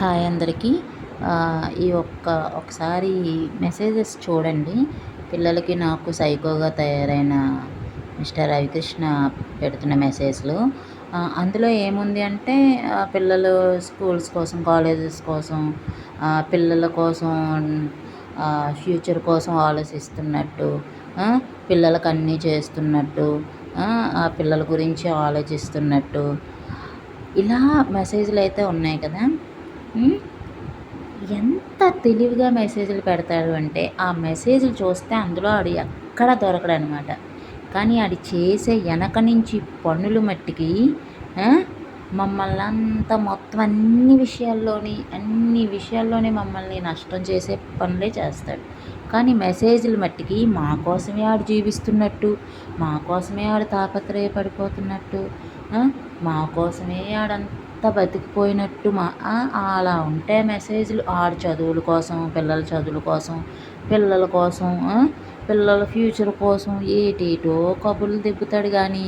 Hi అందరికీ. ఈ ఒక్క ఒకసారి మెసేజెస్ చూడండి. పిల్లలకి నాకు సైకోగా తయారైన మిస్టర్ రవికృష్ణ పెడుతున్న మెసేజ్లు. అందులో ఏముంది అంటే పిల్లలు స్కూల్స్ కోసం కాలేజెస్ కోసం పిల్లల కోసం ఫ్యూచర్ కోసం ఆలోచిస్తున్నట్టు పిల్లలకు అన్నీ చేస్తున్నట్టు ఆ పిల్లల గురించి ఆలోచిస్తున్నట్టు. ఇలా మెసేజ్లు అయితే ఉన్నాయి కదా. ఎంత తెలివిగా మెసేజ్లు పెడతాడు అంటే ఆ మెసేజ్లు చూస్తే అందులో ఆడు ఎక్కడ దొరకడు అనమాట కానీ ఆడి చేసే వెనక నుంచి పనులు మట్టికి మమ్మల్ని అంతా మొత్తం అన్ని విషయాల్లోని అన్ని విషయాల్లోనే మమ్మల్ని నష్టం చేసే పనులే చేస్తాడు. కానీ మెసేజ్లు మట్టికి మా కోసమే ఆడు జీవిస్తున్నట్టు మా కోసమే ఆడు తాపత్రయపడిపోతున్నట్టు మా కోసమే ఆడంతా బతికిపోయినట్టు మా అలా ఉంటే మెసేజ్లు ఆడ చదువుల కోసం పిల్లల చదువుల కోసం పిల్లల కోసం పిల్లల ఫ్యూచర్ కోసం ఏటేటో కబుర్లు దిబ్బుతాడు కానీ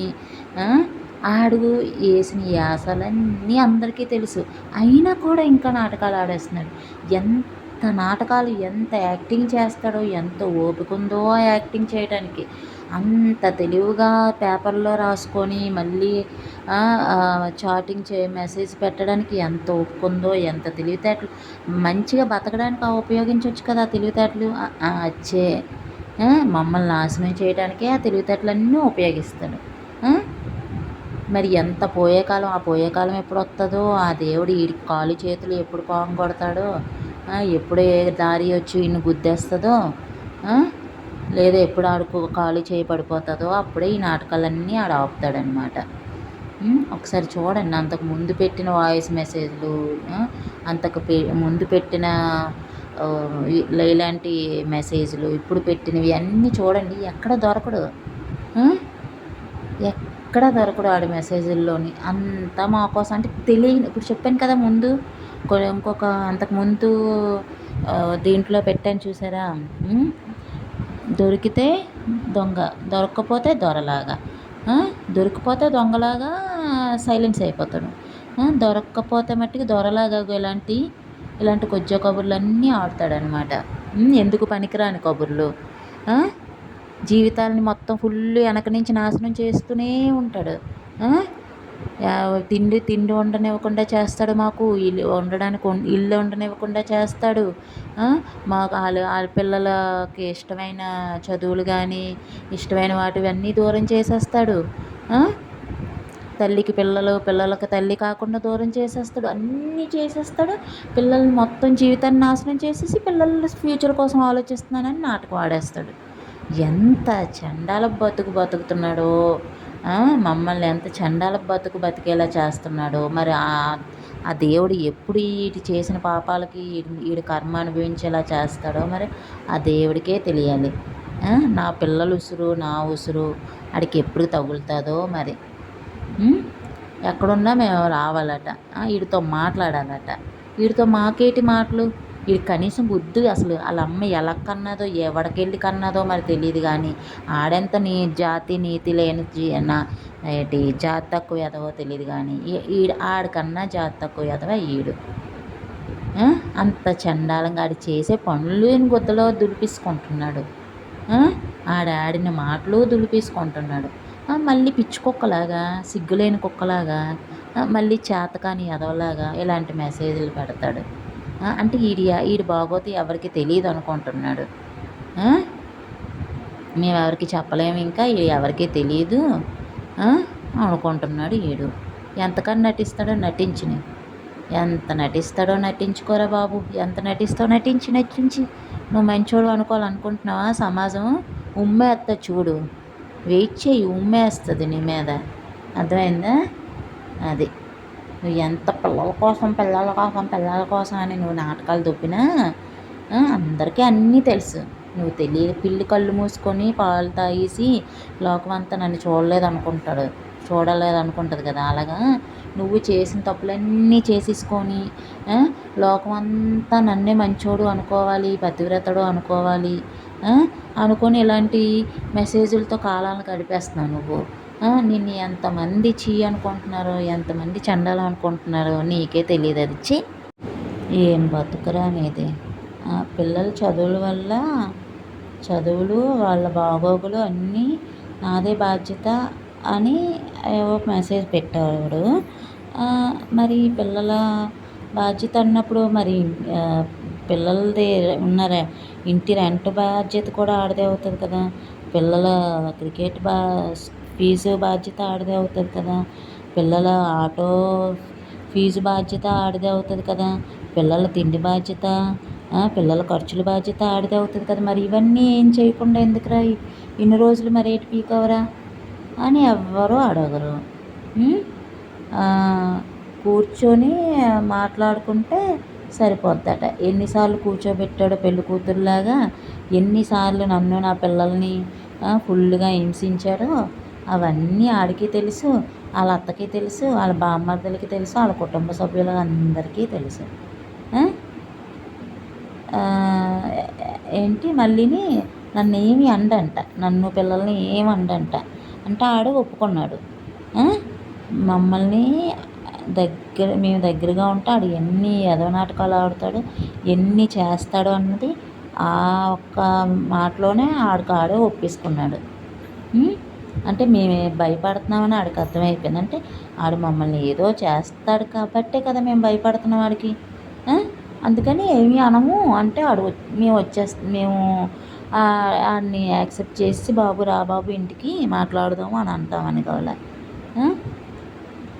ఆడు వేసిన యాసలన్నీ అందరికీ తెలుసు. అయినా కూడా ఇంకా నాటకాలు ఆడేస్తున్నాడు. ఎంత నాటకాలు ఎంత యాక్టింగ్ చేస్తాడో ఎంత ఓపిక ఉందో ఆ యాక్టింగ్ చేయడానికి అంత తెలివిగా పేపర్లో రాసుకొని మళ్ళీ చాటింగ్ చే మెసేజ్ పెట్టడానికి ఎంత ఓపిక ఉందో ఎంత తెలివితేటలు మంచిగా బతకడానికి ఉపయోగించవచ్చు కదా తెలివితేటలు. వచ్చే మమ్మల్ని నాశనం చేయడానికే ఆ తెలివితేటలన్నీ ఉపయోగిస్తాడు. మరి ఎంత పోయే కాలం ఆ పోయే కాలం ఎప్పుడు వస్తుందో ఆ దేవుడు ఈ కాలు చేతులు ఎప్పుడు పాము కొడతాడో ఎప్పుడు ఏ దారి వచ్చి ఇన్ని గుద్దేస్తుందో లేదా ఎప్పుడు ఆడుకు ఖాళీ చేయి పడిపోతుందో అప్పుడే ఈ నాటకాలన్నీ ఆడ ఆపుతాడనమాట. ఒకసారి చూడండి. అంతకు ముందు పెట్టిన వాయిస్ మెసేజ్లు అంతకు పె ముందు పెట్టిన ఇలాంటి మెసేజ్లు ఇప్పుడు పెట్టినవి అన్నీ చూడండి. ఎక్కడ దొరకడు. ఎక్కడ దొరకడు ఆడి మెసేజ్ల్లోని. అంతా మా కోసం అంటే తెలియని ఇప్పుడు చెప్పాను కదా ముందు ఇంకొక అంతకుముందు దీంట్లో పెట్టాను చూసారా? దొరికితే దొంగ దొరక్కపోతే దొరలాగా. దొరికిపోతే దొంగలాగా సైలెన్స్ అయిపోతాడు. దొరక్కపోతే మట్టుకు దొరలాగా ఇలాంటి ఇలాంటి కొద్ది కబుర్లు అన్నీ ఆడతాడనమాట ఎందుకు పనికిరాని కబుర్లు? జీవితాలని మొత్తం ఫుల్ వెనక నుంచి నాశనం చేస్తూనే ఉంటాడు. తిండి తిండి ఉండనివ్వకుండా చేస్తాడు మాకు. ఇల్లు ఉండడానికి ఇల్లు ఉండనివ్వకుండా చేస్తాడు. మాకు వాళ్ళ వాళ్ళ పిల్లలకి ఇష్టమైన చదువులు కానీ ఇష్టమైన వాటివన్నీ దూరం చేసేస్తాడు. తల్లికి పిల్లలు పిల్లలకి తల్లి కాకుండా దూరం చేసేస్తాడు. అన్నీ చేసేస్తాడు. పిల్లల్ని మొత్తం జీవితాన్ని నాశనం చేసేసి పిల్లల ఫ్యూచర్ కోసం ఆలోచిస్తున్నానని నాటకం ఆడేస్తాడు. ఎంత చండాల బతుకు బతుకుతున్నాడో. మమ్మల్ని ఎంత చండాల బతుకు బతికేలా చేస్తున్నాడో. మరి ఆ దేవుడు ఎప్పుడు వీటి చేసిన పాపాలకి వీడి కర్మ అనుభవించేలా చేస్తాడో మరి ఆ దేవుడికే తెలియాలి. నా పిల్లల ఉసురు నా ఉసురు ఆడికి ఎప్పుడు తగులుతుందో మరి. ఎక్కడున్నా మేము రావాలట. వీడితో మాట్లాడాలట. వీడితో మాకేటి మాటలు? ఇది కనీసం బుద్ధి అసలు వాళ్ళ అమ్మ ఎలా కన్నదో ఎవడికెళ్ళి కన్నదో మరి తెలియదు కానీ ఆడెంత నీ జాతి నీతి లేని నా ఏంటి జాతి తక్కువ ఎదవో తెలియదు కానీ ఈడు ఆడికన్నా జాతి తక్కువ ఎదవ ఈడు. అంత చండాలంగా ఆడి చేసే పనులు గుద్దలో దులిపేసుకుంటున్నాడు. ఆడాడిన మాటలు దులిపేసుకుంటున్నాడు. మళ్ళీ పిచ్చి కుక్కలాగా సిగ్గులేని కుక్కలాగా మళ్ళీ చేతకాని ఎదవలాగా ఇలాంటి మెసేజ్లు పెడతాడు. అంటే ఈడి ఈడు బాగోతే ఎవరికి తెలియదు అనుకుంటున్నాడు. మేము ఎవరికి చెప్పలేము ఇంకా ఎవరికీ తెలియదు అనుకుంటున్నాడు ఈడు. ఎంతకన్నా నటిస్తాడో నటించిన. ఎంత నటిస్తాడో నటించుకోరా బాబు? ఎంత నటిస్తావు నటించి నటించి. నువ్వు మంచోడు అనుకోవాలనుకుంటున్నావా? సమాజం ఉమ్మేస్తా చూడు. వెయిట్ చేయి ఉమ్మేస్తుంది నీ మీద. అర్థమైందా? అది. నువ్వు ఎంత పిల్లల కోసం పిల్లల కోసం పిల్లల కోసం అని నువ్వు నాటకాలు దొప్పినా అందరికీ అన్నీ తెలుసు. నువ్వు తెలియ పిల్లి కళ్ళు మూసుకొని పాలు తాగేసి లోకం అంతా నన్ను చూడలేదు అనుకుంటాడు చూడలేదు అనుకుంటుంది కదా అలాగా? నువ్వు చేసిన తప్పులన్నీ చేసేసుకొని లోకం అంతా నన్నే మంచోడు అనుకోవాలి పతివ్రతడు అనుకోవాలి అనుకొని ఇలాంటి మెసేజ్లతో కాలాలను గడిపేస్తున్నావు నువ్వు. నిన్ను ఎంతమంది చీ అనుకుంటున్నారో ఎంతమంది చండాలం అనుకుంటున్నారో నీకే తెలియదు అది. చీ ఏం బతుకురా అనేది ఆ, పిల్లల చదువుల వల్ల చదువులు వాళ్ళ బాగోగులు అన్నీ నాదే బాధ్యత అని ఏవో మెసేజ్ పెట్టాడు మరి పిల్లల బాధ్యత అన్నప్పుడు మరి పిల్లలది ఉన్న రె- ఇంటి రెంట్ బాధ్యత కూడా ఆడదే అవుతుంది కదా. పిల్లల క్రికెట్ బా ఫీజు బాధ్యత ఆడిదే అవుతుంది కదా. పిల్లల ఆటో ఫీజు బాధ్యత ఆడిదే అవుతుంది కదా. పిల్లల తిండి బాధ్యత పిల్లల ఖర్చుల బాధ్యత ఆడిదే అవుతుంది కదా. మరి ఇవన్నీ ఏం చేయకుండా ఎందుకురా ఇన్ని రోజులు మరి ఏటి పీకవరా? అని ఎవ్వరూ అడగరు. కూర్చొని మాట్లాడుకుంటే సరిపోద్దట. ఎన్నిసార్లు కూర్చోబెట్టాడో పెళ్ళి కూతురులాగా ఎన్నిసార్లు నన్ను నా పిల్లల్ని ఫుల్గా హింసించాడో అవన్నీ ఆడికి తెలుసు వాళ్ళ అత్తకి తెలుసు వాళ్ళ బామ్మర్దులకి తెలుసు వాళ్ళ కుటుంబ సభ్యులకు అందరికీ తెలుసు ఏంటి మళ్ళీని నన్ను ఏమి అండంట నన్ను పిల్లల్ని ఏమి అండంట. అంటే ఆడు ఒప్పుకున్నాడు. మమ్మల్ని దగ్గర మేము దగ్గరగా ఉంటే ఆడు ఎన్ని ఎదవ నాటకాలు ఆడతాడు ఎన్ని చేస్తాడు అన్నది ఆ ఒక్క మాటలోనే ఆడికి ఆడే ఒప్పేసుకున్నాడు. అంటే మేమే భయపడుతున్నామని ఆడికి అర్థమైపోయింది. అంటే ఆడు మమ్మల్ని ఏదో చేస్తాడు కాబట్టే కదా మేము భయపడుతున్నాం వాడికి అందుకని ఏమి అనము. అంటే ఆడు మేము వచ్చేస్త మేము ఆడిని యాక్సెప్ట్ చేసి బాబు రా బాబు ఇంటికి మాట్లాడదాము అని అంటామని కావాల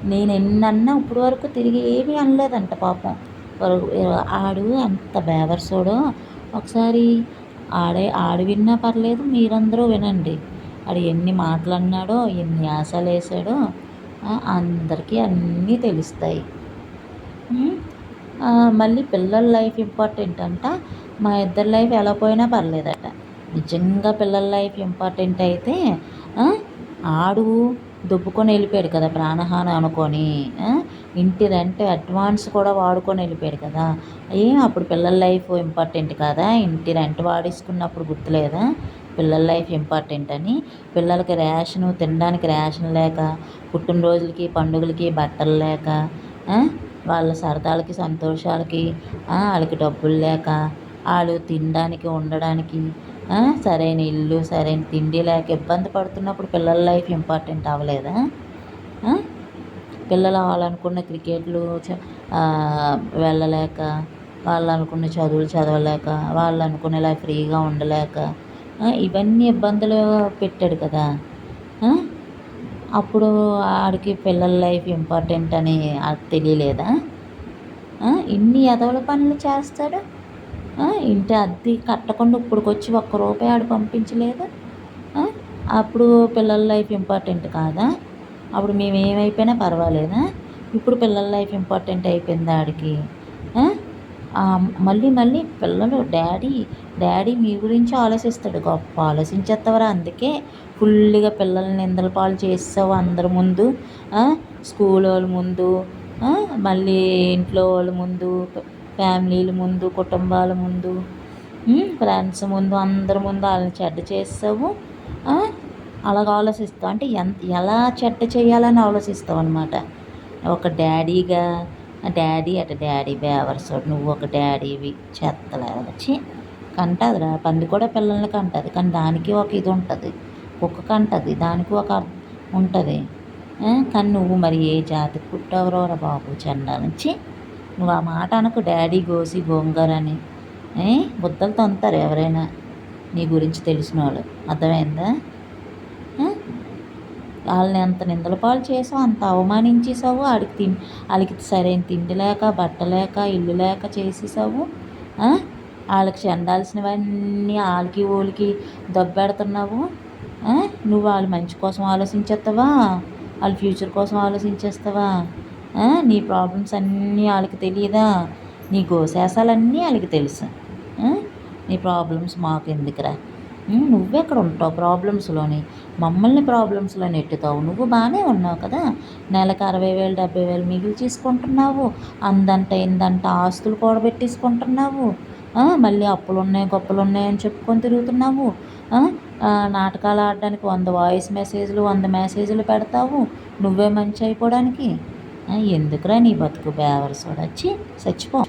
నేను ఎన్నన్నా ఇప్పుడు వరకు తిరిగి ఏమీ అనలేదంట పాపం. వరకు- ఆడు అంత బేవర్సోడో ఒకసారి ఆడే ఆడు విన్నా పర్లేదు మీరందరూ వినండి. వాడు ఎన్ని మాటలు అన్నాడో ఎన్ని ఆశలు వేసాడో అందరికీ అన్నీ తెలుస్తాయి. మళ్ళీ పిల్లల లైఫ్ ఇంపార్టెంట్ అంట మా ఇద్దరి లైఫ్ ఎలా పోయినా పర్లేదట. నిజంగా పిల్లల లైఫ్ ఇంపార్టెంట్ అయితే ఆడు దుబ్బుకొని వెళ్ళిపోయాడు కదా ప్రాణహాని అనుకొని. ఇంటి రెంట్ అడ్వాన్స్ కూడా వాడుకొని వెళ్ళిపోయాడు కదా. ఏం అప్పుడు పిల్లల లైఫ్ ఇంపార్టెంట్ కదా? ఇంటి రెంట్ వాడేసుకున్నప్పుడు గుర్తులేదా? పిల్లల లైఫ్ ఇంపార్టెంట్ అని. పిల్లలకి రేషను తినడానికి రేషన్ లేక పుట్టినరోజులకి పండుగలకి బట్టలు లేక వాళ్ళ సరదాలకి సంతోషాలకి వాళ్ళకి డబ్బులు లేక వాళ్ళు తినడానికి ఉండడానికి సరైన ఇల్లు సరైన తిండి లేక ఇబ్బంది పడుతున్నప్పుడు పిల్లల లైఫ్ ఇంపార్టెంట్ అవ్వలేదా? పిల్లలు వాళ్ళనుకున్న క్రికెట్లు వెళ్ళలేక వాళ్ళు అనుకున్న చదువులు చదవలేక వాళ్ళు అనుకునేలా ఫ్రీగా ఉండలేక ఇవన్నీ ఇబ్బందులు పెట్టాడు కదా. అప్పుడు ఆడికి పిల్లల లైఫ్ ఇంపార్టెంట్ అని ఆడికి తెలియలేదా? ఇన్ని ఎదవల పనులు చేస్తాడు? ఇంటి అద్దె కట్టకుండా ఇప్పుడుకొచ్చి ఒక్క రూపాయి ఆడు పంపించలేదు? అప్పుడు పిల్లల లైఫ్ ఇంపార్టెంట్ కాదా? అప్పుడు మేము ఏమైపోయినా పర్వాలేదా? ఇప్పుడు పిల్లల లైఫ్ ఇంపార్టెంట్ అయిపోయింది ఆడికి? మళ్ళీ మళ్ళీ పిల్లలు డాడీ డాడీ మీ గురించి ఆలోచిస్తాడు. గొప్ప ఆలోచించేస్తావరా అందుకే ఫుల్గా పిల్లల్ని నిందల పాలు చేసావు అందరి ముందు. స్కూల్ వాళ్ళ ముందు. మళ్ళీ ఇంట్లో వాళ్ళ ముందు ఫ్యామిలీల ముందు కుటుంబాల ముందు. ఫ్రెండ్స్ ముందు అందరి ముందు వాళ్ళని చెడ్డ చేస్తావు అలాగ ఆలోచిస్తావు. అంటే ఎంత ఎలా చెడ్డ చేయాలని ఆలోచిస్తావు అనమాట ఒక డాడీగా డాడీ అటు డాడీ బేవర్సోడు నువ్వు ఒక డాడీవి చెత్తలేదు వచ్చి కంటదిరా పంది కూడా పిల్లల్ని కంటది కానీ దానికి ఒక ఇది ఉంటుంది. కుక్క కంటది దానికి ఒక అర్థం ఉంటుంది. కానీ నువ్వు మరి ఏ జాతి పుట్టవరోరా బాబు చెండా నుంచి నువ్వు ఆ మాట అనకు. డాడీ గోసి గోంగూర అని బుద్ధలు తొంతారు ఎవరైనా. నీ గురించి తెలిసిన వాళ్ళు. అర్థమైందా? వాళ్ళని ఎంత నిందల పాలు చేసావు అంత అవమానించేసావు? ఆడికి తిండి వాళ్ళకి సరైన తిండి లేక బట్ట లేక ఇల్లు లేక చేసేసావు? వాళ్ళకి చెందాల్సినవన్నీ వాళ్ళకి ఊళ్ళకి దొబ్బెడుతున్నావు? నువ్వు వాళ్ళ మంచి కోసం ఆలోచించేస్తావా వాళ్ళ ఫ్యూచర్ కోసం ఆలోచించేస్తావా? నీ ప్రాబ్లమ్స్ అన్నీ వాళ్ళకి తెలియదా నీ గోశాసాలన్నీ వాళ్ళకి తెలుసు. నీ ప్రాబ్లమ్స్ మాకు ఎందుకురా నువ్వెక్కడ ఉంటావు ప్రాబ్లమ్స్లోని? మమ్మల్ని ప్రాబ్లమ్స్లో నెట్టుతావు. నువ్వు బాగానే ఉన్నావు కదా. నెలకు అరవై వేలు డెబ్బై వేలు మిగిలి తీసుకుంటున్నావు. అందంట ఇందంట ఆస్తులు కూడబెట్టేసుకుంటున్నావు. మళ్ళీ అప్పులు ఉన్నాయి గొప్పలు ఉన్నాయని చెప్పుకొని తిరుగుతున్నావు. నాటకాలు ఆడడానికి వంద వాయిస్ మెసేజ్లు వంద మెసేజ్లు పెడతావు. నువ్వే మంచి అయిపోవడానికి. ఎందుకురా నీ బతుకు బేవరసోడొచ్చి చచ్చిపో.